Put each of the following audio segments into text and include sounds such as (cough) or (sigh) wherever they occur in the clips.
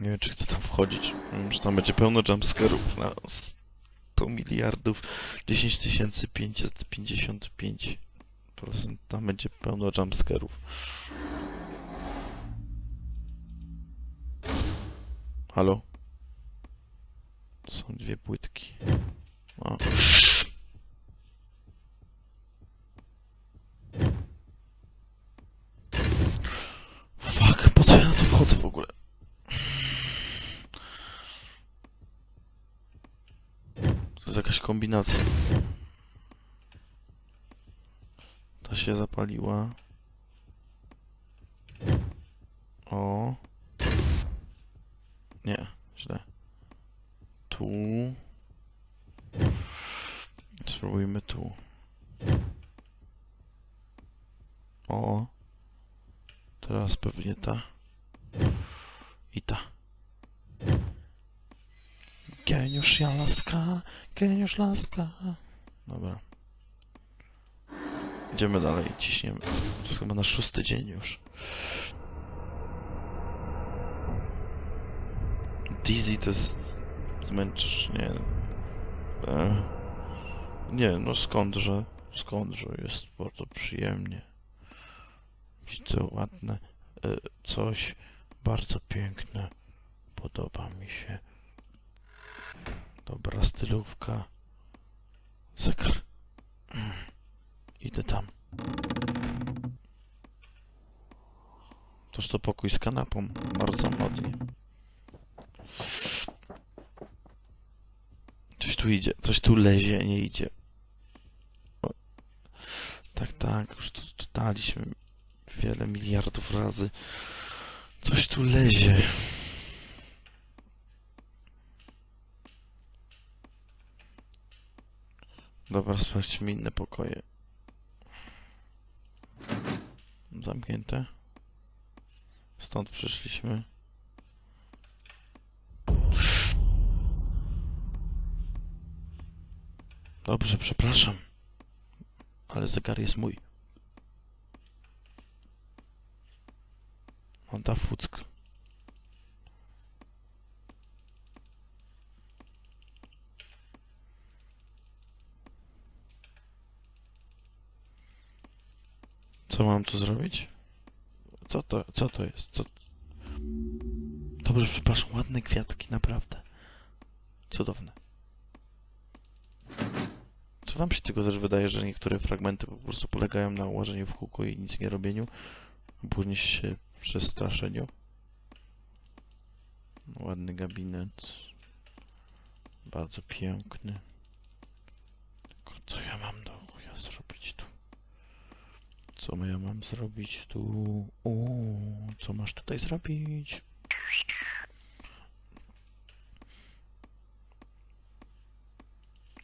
Nie wiem, czy chcę tam wchodzić. Wiem, że tam będzie pełno jumpscarów na 100 miliardów 10 555 procent. Tam będzie pełno jumpscarów. Halo? Są dwie płytki. A. Fuck, po co ja na to wchodzę w ogóle? To jest jakaś kombinacja. Ta się zapaliła. O. Nie, źle. Tu. Spróbujmy tu. O. Teraz pewnie ta. I ta. Geniusz ja laska, geniusz laska. Dobra. Idziemy dalej, ciśniemy. To jest chyba nasz szósty dzień już. Dizzy to jest zmęczenie. E, nie, no skądże, skądże jest bardzo przyjemnie. Widzę ładne e, coś, bardzo piękne. Podoba mi się. Dobra stylówka. Zekr. Mm. Idę tam. Toż to pokój z kanapą. Bardzo modnie. Coś tu idzie. Coś tu lezie, nie idzie. O. Tak, tak. Już to czytaliśmy wiele miliardów razy. Coś tu lezie. Dobra, sprawdźmy inne pokoje. Zamknięte. Stąd przyszliśmy. Dobrze, przepraszam. Ale zegar jest mój. Honda Fuck. Co mam tu zrobić? Co to, co to jest? Co... Dobrze, przepraszam, ładne kwiatki, naprawdę. Cudowne. Co wam się tylko też wydaje, że niektóre fragmenty po prostu polegają na łażeniu w kółko i nic nie robieniu, później się przestraszeniu? Ładny gabinet. Bardzo piękny. Tylko co ja mam do? Co ja mam zrobić tu? O, co masz tutaj zrobić?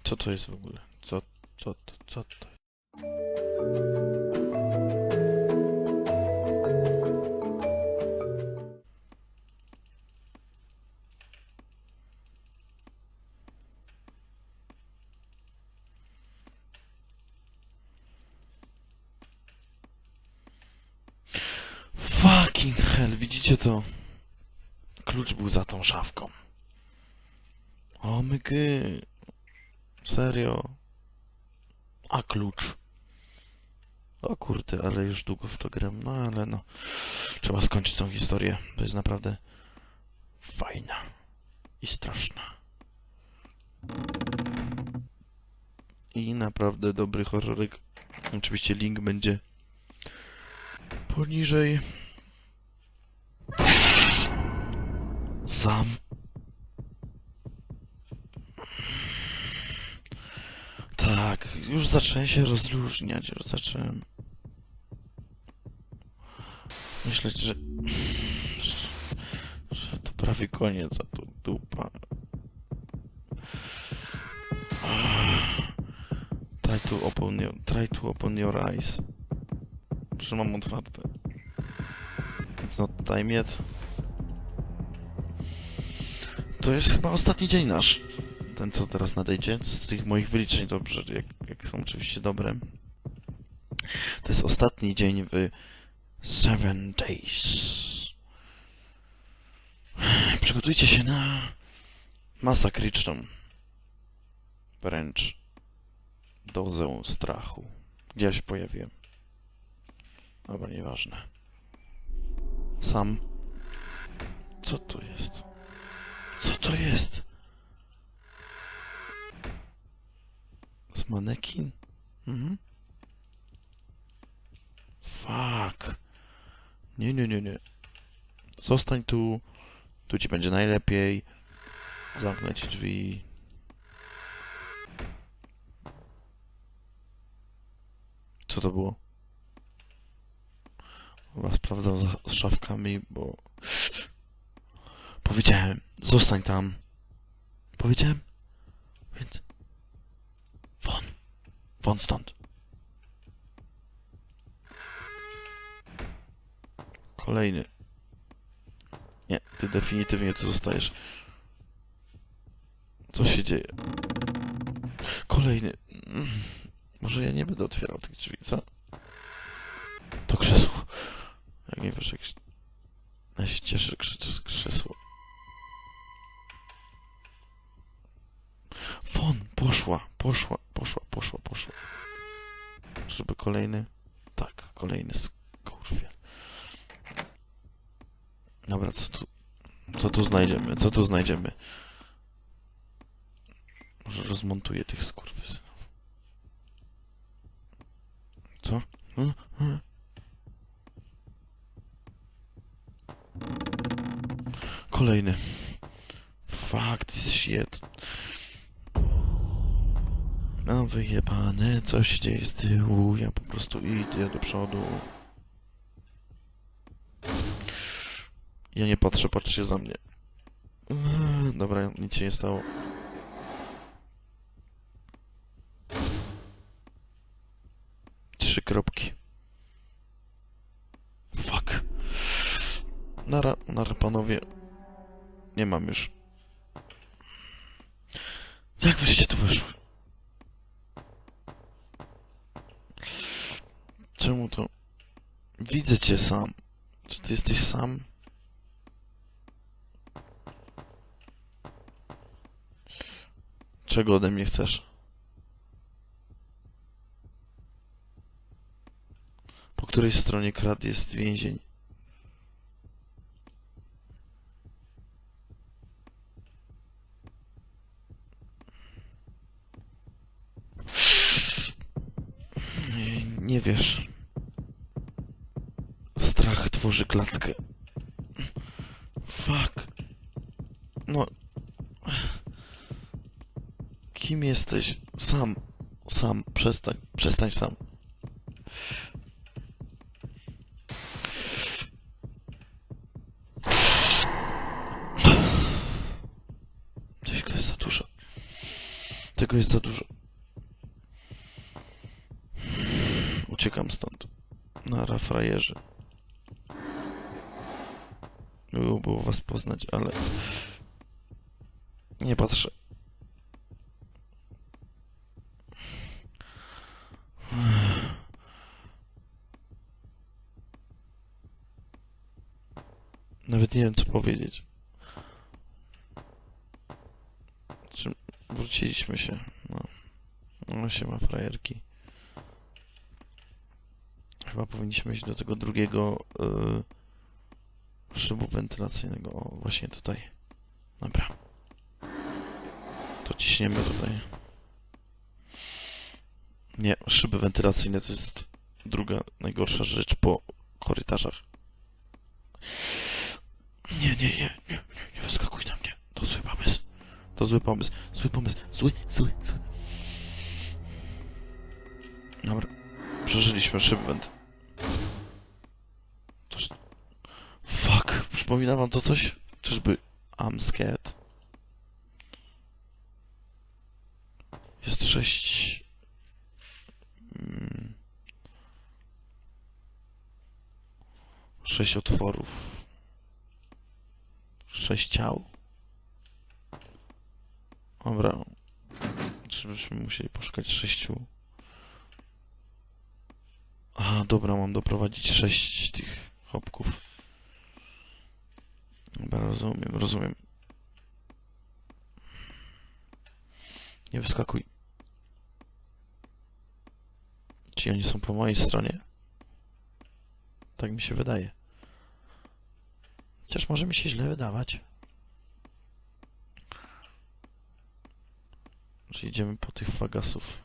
Co to jest w ogóle? Co, co, co to? Fucking to? Klucz był za tą szafką. O mygy. Serio. A klucz. O kurde, ale już długo w to gram. No ale no. Trzeba skończyć tą historię. To jest naprawdę fajna i straszna. I naprawdę dobry horrorek. Oczywiście link będzie poniżej. Zam. Tak, już zacząłem się rozluźniać, już zacząłem. Myśleć, że, że, to prawie koniec, a tu dupa. Try to open your, try to open your eyes. Że mam otwarte. It's not time yet. To jest chyba ostatni dzień nasz. Ten, co teraz nadejdzie. Z tych moich wyliczeń dobrze, jak, jak są oczywiście dobre. To jest ostatni dzień w Seven Days. Przygotuj Przygotujcie się na masakryczną wręcz dozę strachu. Gdzie ja się pojawiłem? Dobra, nieważne. Sam. Co to jest? Co to jest? Z manekin? Mhm. Fuck. Nie, nie, nie, nie. Zostań tu. Tu ci będzie najlepiej. Zamknę ci drzwi. Co to było? Chyba sprawdzam za z szafkami, bo... Powiedziałem, zostań tam. Powiedziałem, więc... Won. Won stąd. Kolejny. Nie, ty definitywnie tu zostajesz. Co się dzieje? Kolejny. Może ja nie będę otwierał tych drzwi, co? To krzesło. Jak nie wiesz, jak się... Krzyczy krzesło. Won, poszła, poszła, poszła, poszła, poszła. Żeby kolejny? Tak, kolejny skurwiel. Dobra, co tu... Co tu znajdziemy? Co tu znajdziemy? Może rozmontuję tych skurwysynów. Co? Hmm? Hmm? Kolejny. Fuck this shit. No wyjebane, co się dzieje z tyłu? Ja po prostu idę do przodu. Ja nie patrzę, patrzcie za mnie. Dobra, nic się nie stało. Trzy kropki. Fuck. Nara, nara panowie. Nie mam już. Jak wyście tu weszły? Czemu to? Widzę cię sam. Czy ty jesteś sam? Czego ode mnie chcesz? Po której stronie krad jest więzień? Nie, nie wiesz. Strach tworzy klatkę. Fuck. No. Kim jesteś? Sam. Sam. Przestań. Przestań sam. Tego jest za dużo. Tego jest za dużo. Uciekam stąd. Nara frajerzy. Miło było was poznać, ale... Nie patrzę. Nawet nie wiem, co powiedzieć. Czy wróciliśmy się? No. No się ma frajerki. Chyba powinniśmy iść do tego drugiego y, szybu wentylacyjnego. O, właśnie tutaj. Dobra. To ciśniemy tutaj. Nie, szyby wentylacyjne to jest druga najgorsza rzecz po korytarzach. Nie, nie, nie, nie, nie, wyskakuj na mnie. To zły pomysł. To zły pomysł. Zły pomysł. Zły, zły, zły. Dobra. Przeżyliśmy szyb went. Przypomina wam to coś? Czyżby I'm scared? Jest sześć... Mm. Sześć otworów. Sześć ciał. Dobra. Czy byśmy musieli poszukać sześciu? Aha, dobra, mam doprowadzić sześć tych chopków. Rozumiem, rozumiem. Nie wyskakuj. Ci oni są po mojej stronie? Tak mi się wydaje. Chociaż może mi się źle wydawać. Czy idziemy po tych fagasów?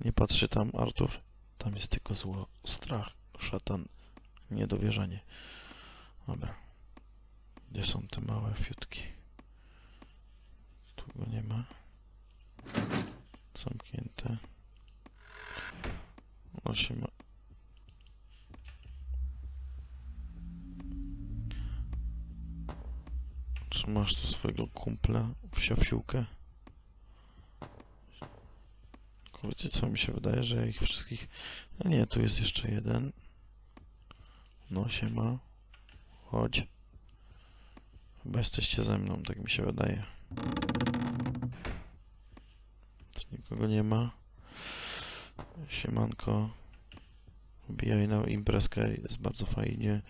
Nie patrzy tam Artur. Tam jest tylko zło, strach, szatan, niedowierzanie. Dobra. Gdzie są te małe fiutki? Tu go nie ma. Zamknięte. Osiem. Czy masz tu swojego kumpla w siafiułkę? Tylko Wiecie co, mi się wydaje, że ich wszystkich... No nie, tu jest jeszcze jeden. No się ma. Chodź. Chyba jesteście ze mną, tak mi się wydaje. Tu nikogo nie ma. Siemanko. Wbijaj na imprezkę, jest bardzo fajnie.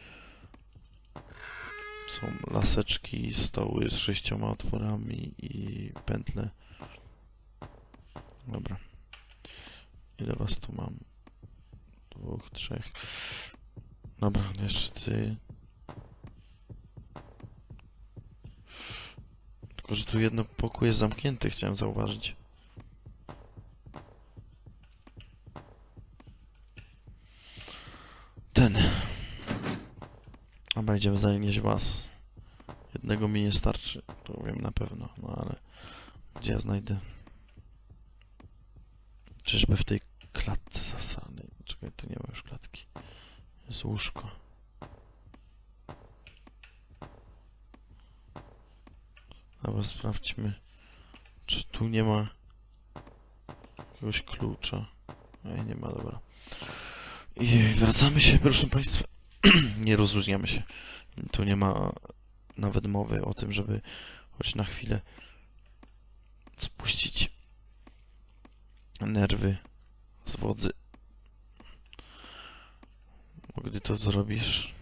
Są laseczki, stoły z sześcioma otworami i pętle. Dobra. Ile was tu mam? Dwóch, trzech. Dobra, jeszcze ty. Tylko, że tu jedno pokój jest zamknięty, chciałem zauważyć. Ten. A będziemy zanieść was. Jednego mi nie starczy, to wiem na pewno, no ale gdzie ja znajdę? Czyżby w tej klatce zasanej? Czekaj, tu nie ma już klatki. Jest łóżko. Dobra, sprawdźmy, czy tu nie ma jakiegoś klucza. Nie, nie ma, dobra. I wracamy się, proszę Państwa. (clears throat) nie rozróżniamy się. Tu nie ma nawet mowy o tym, żeby choć na chwilę spuścić nerwy z wodzy. Bo gdy to zrobisz...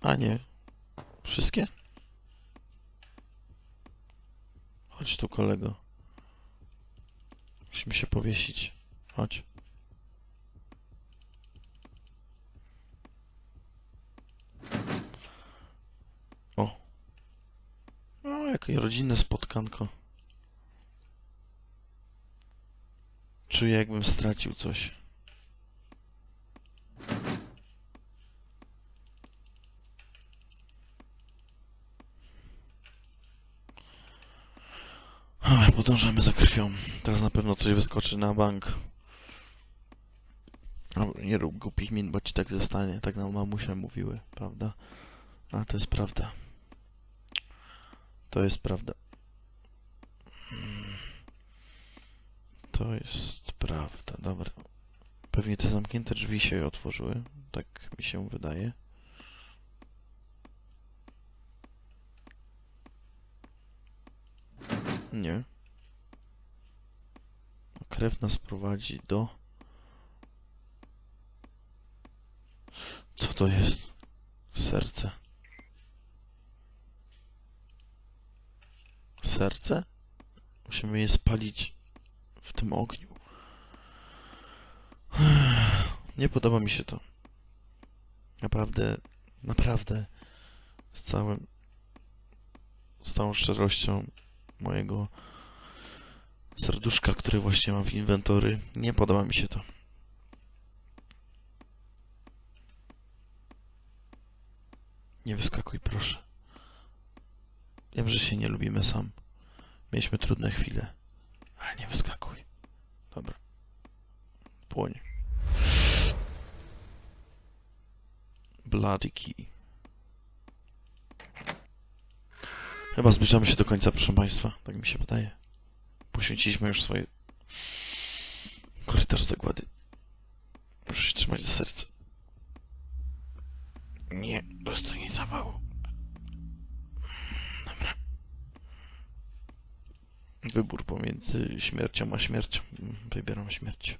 A nie. Wszystkie? Chodź tu, kolego. Musimy się powiesić. Chodź. O. No, jakie rodzinne spotkanko. Czuję, jakbym stracił coś. Ale podążamy za krwią. Teraz na pewno coś wyskoczy na bank. Dobra, nie rób głupich min, bo ci tak zostanie. Tak nam mamusia mówiły, prawda? A to jest prawda. To jest prawda. Mm. To jest prawda, dobra. Pewnie te zamknięte drzwi się otworzyły, tak mi się wydaje. Nie. Krew nas prowadzi do... Co to jest? Serce. Serce? Musimy je spalić w tym ogniu. (sighs) Nie podoba mi się to. Naprawdę, naprawdę z całym z całą szczerością mojego serduszka, które właśnie mam w inwentory, nie podoba mi się to. Nie wyskakuj, proszę. Wiem, że się nie lubimy sam. Mieliśmy trudne chwile, ale nie wyskakuj. Dobra. Płoń. Bloody key. Chyba zbliżamy się do końca, proszę Państwa. Tak mi się wydaje. Poświęciliśmy już swoje korytarz zagłady. Proszę się trzymać za serce. Nie, dostoi zawału. Dobra. Wybór pomiędzy śmiercią a śmiercią. Wybieram śmierć.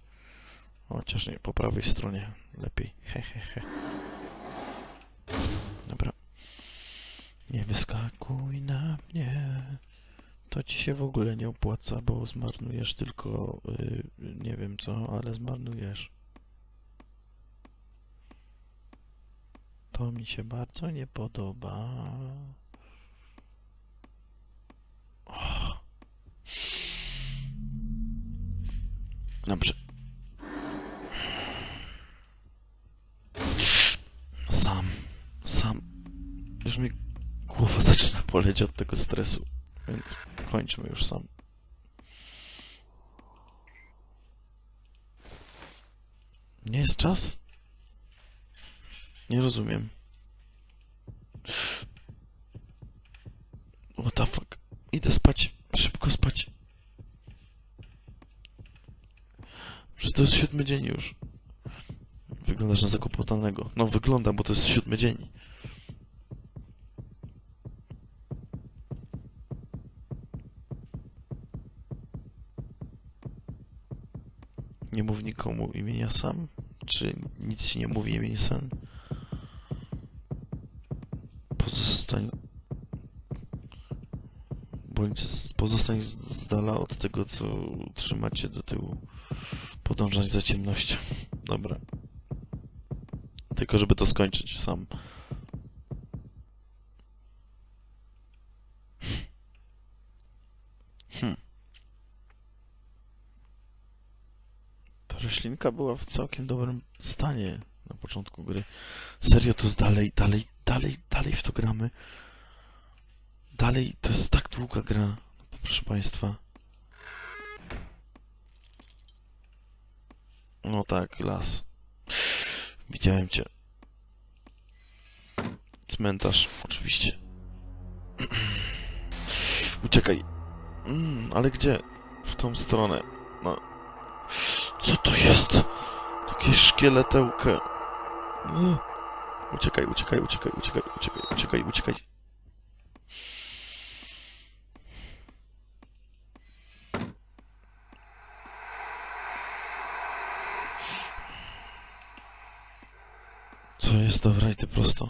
Chociaż nie, po prawej stronie lepiej. He, he, he. Dobra. Nie wyskakuj na mnie. Ci się w ogóle nie opłaca, bo zmarnujesz tylko, y, nie wiem co, ale zmarnujesz. To mi się bardzo nie podoba. Och. Dobrze. Sam, sam. Już mi głowa (laughs) zaczyna boleć od tego stresu, więc kończmy już sam. Nie jest czas? Nie rozumiem. What the fuck? Idę spać. Szybko spać. Że to jest siódmy dzień już. Wyglądasz na zakłopotanego. No wygląda, bo to jest siódmy dzień. Nikomu imienia sam? Czy nic ci nie mówi imienia sam? Pozostań... Bądź pozostań z dala od tego, co trzyma cię do tyłu. Podążać za ciemnością. Dobra. Tylko żeby to skończyć sam. Hmm. Ta roślinka była w całkiem dobrym stanie na początku gry. Serio, to jest dalej, dalej, dalej, dalej w to gramy. Dalej, to jest tak długa gra, proszę Państwa. No tak, las. Widziałem Cię. Cmentarz, oczywiście. (clears throat) Uciekaj. Mm, ale gdzie? W tą stronę. No. Co to jest? Jakieś szkieletełkę. Uciekaj, uciekaj, uciekaj, uciekaj, uciekaj, uciekaj, uciekaj. Co jest? Dobra, idę prosto.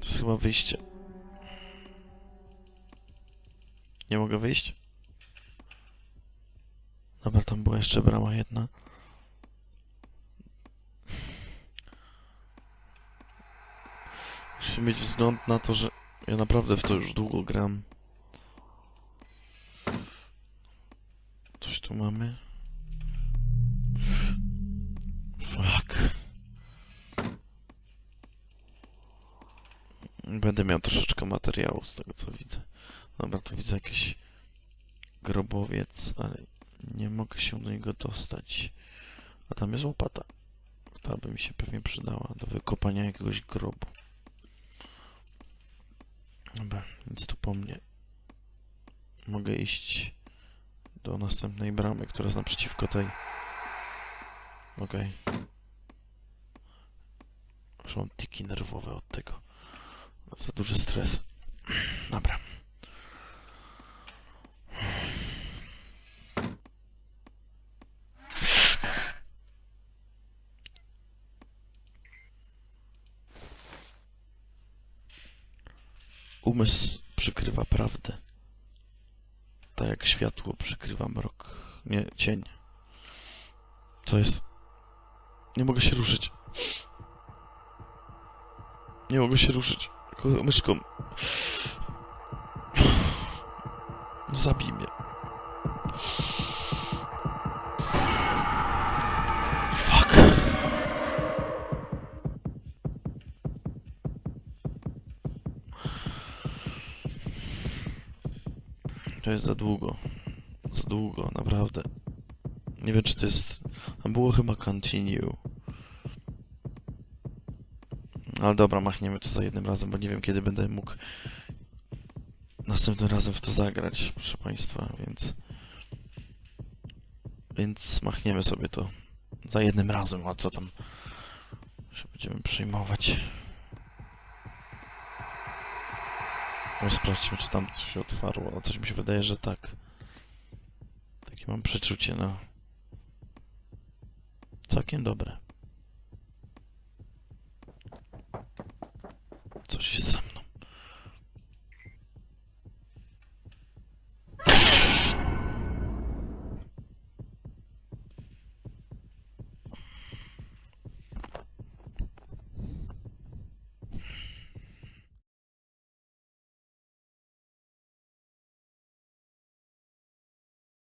To jest chyba wyjście. Nie mogę wyjść? Dobra, tam była jeszcze brama jedna. Muszę mieć wzgląd na to, że ja naprawdę w to już długo gram. Coś tu mamy? Fuck. Będę miał troszeczkę materiału z tego co widzę. Dobra, tu widzę jakiś grobowiec, ale nie mogę się do niego dostać. A tam jest łopata, która by mi się pewnie przydała do wykopania jakiegoś grobu. Dobra, nic tu po mnie. Mogę iść do następnej bramy, która jest naprzeciwko tej. Okej. Już mam tiki nerwowe od tego. Za duży stres. Dobra. Umysł przykrywa prawdę. Tak jak światło przykrywa mrok. Nie, cień. Co jest? Nie mogę się ruszyć. Nie mogę się ruszyć. Myszką. Zabij mnie. To jest za długo. Za długo, naprawdę. Nie wiem, czy to jest... A było chyba continue. Ale dobra, machniemy to za jednym razem, bo nie wiem, kiedy będę mógł następnym razem w to zagrać, proszę Państwa, więc... Więc machniemy sobie to za jednym razem, a co tam się będziemy przejmować. No sprawdźmy, czy tam coś się otwarło, a coś mi się wydaje, że tak. Takie mam przeczucie, no. Całkiem dobre. Coś jest